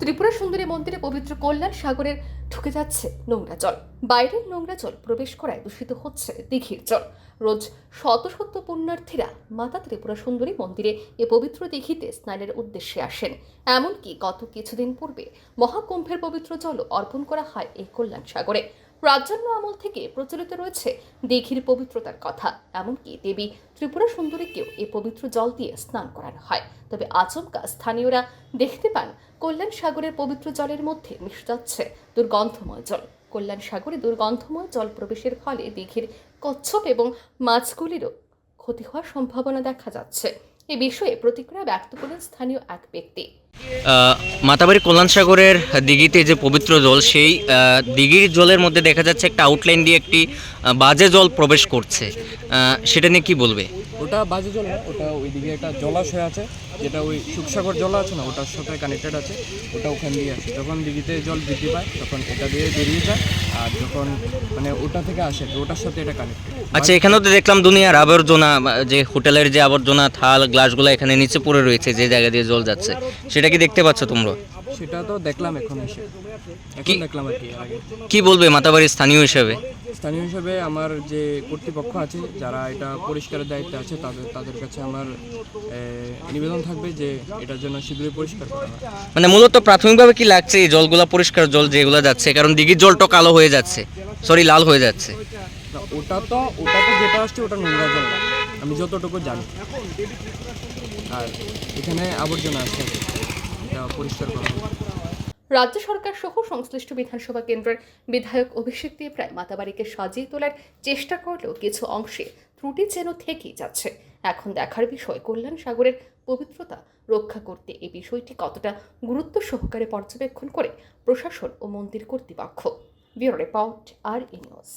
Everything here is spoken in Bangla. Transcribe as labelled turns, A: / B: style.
A: ত্রিপুরা সুন্দরী মন্দিরে পবিত্র কল্যাণ সাগরের ঢুকে যাচ্ছে নোংরা জল। বাইরের নোংরা জল প্রবেশ করায় দূষিত হচ্ছে দীঘির জল। রোজ শত শত পুণ্যার্থীরা মাতা ত্রিপুরা সুন্দরী মন্দিরে এ পবিত্র দিঘিতে স্নানের উদ্দেশ্যে আসেন। এমনকি গত কিছুদিন পূর্বে মহাকুম্ভের পবিত্র জল অর্পণ করা হয় এই কল্যাণ সাগরে। রাজ্যান্ন আমল থেকে প্রচলিত রয়েছে দিঘির পবিত্রতার কথা। এমনকি দেবী ত্রিপুরা সুন্দরীকেও এই পবিত্র জল দিয়ে স্নান করানো হয়। তবে আচমকা স্থানীয়রা দেখতে পান কল্যাণ সাগরের পবিত্র জলের মধ্যে মিশে যাচ্ছে দুর্গন্ধময় জল। কল্যাণ সাগরে দুর্গন্ধময় জল প্রবেশের ফলে দিঘির কচ্ছপ এবং মাছগুলিরও ক্ষতি হওয়ার সম্ভাবনা দেখা যাচ্ছে। এ বিষয়ে প্রতিক্রিয়া ব্যক্ত করেন স্থানীয় এক ব্যক্তি।
B: মাতাবাড়ি কল্যাণ সাগরের দিঘিতে যে পবিত্র জল সেই দিঘির জলের মধ্যে দেখা যাচ্ছে একটা আউটলাইন দিয়ে একটি বাজে জল প্রবেশ করছে। সেটা নিয়ে কি বলবে?
C: ওটা বাজে জল না ওটা ওইদিকে একটা জলাশয় আছে যেটা ওই সুখসাগর জল আছে না ওটার সাথে কানেক্টেড আছে ওটা ওখান দিয়ে আসে। যখন দিঘিতে জল বৃদ্ধি পায় তখন এটা দিয়ে বেরিয়ে যায়। আর যখন মানে ওটা থেকে আসে ওটার সাথে এটা কানেক্টেড
B: আচ্ছা এখানেও তো দেখলাম দুনিয়ার আবর্জনা যে হোটেলের যে আবর্জনা থাল গ্লাসগুলো এখানে নিচে পড়ে রয়েছে যে জায়গা দিয়ে জল যাচ্ছে সেটা কি দেখতে পাচ্ছ তোমরা?
C: সেটা তো দেখলাম এখন এসে। এখন দেখলাম আর কি আগে।
B: কি বলবে মাতাবাড়ির স্থানীয় হিসেবে?
C: স্থানীয় হিসেবে আমার যে কর্তৃপক্ষ আছে যারা এটা পরিষ্কারের দায়িত্বে আছে তাদের তাদের কাছে আমার নিবেদন থাকবে যে এটার জন্য শীঘ্রই পরিষ্কার করা
B: মানে মূলত প্রাথমিকভাবে কি লাগছে এই জলগুলা পরিষ্কার জল যেগুলো যাচ্ছে? কারণ দিঘির জলটা কালো হয়ে যাচ্ছে। সরি লাল হয়ে যাচ্ছে।
C: ওটা তো ওটা তো যেটা আসছে ওটা নোংরা জল আমি যতটুকু জানি। আর এখানে আবর্জনা আছে। এটা পরিষ্কার করা।
A: রাজ্য সরকার সহ সংশ্লিষ্ট বিধানসভা কেন্দ্রের বিধায়ক অভিষেক দিয়ে প্রায় মাতাবাড়িকে সাজিয়ে তোলার চেষ্টা করলেও কিছু অংশে ত্রুটি যেন থেকেই যাচ্ছে। এখন দেখার বিষয়, কল্যাণ সাগরের পবিত্রতা রক্ষা করতে এই বিষয়টি কতটা গুরুত্ব সহকারে পর্যবেক্ষণ করে প্রশাসন ও মন্দির কর্তৃপক্ষ। ব্যুরো রিপোর্ট, আর ইনিউজ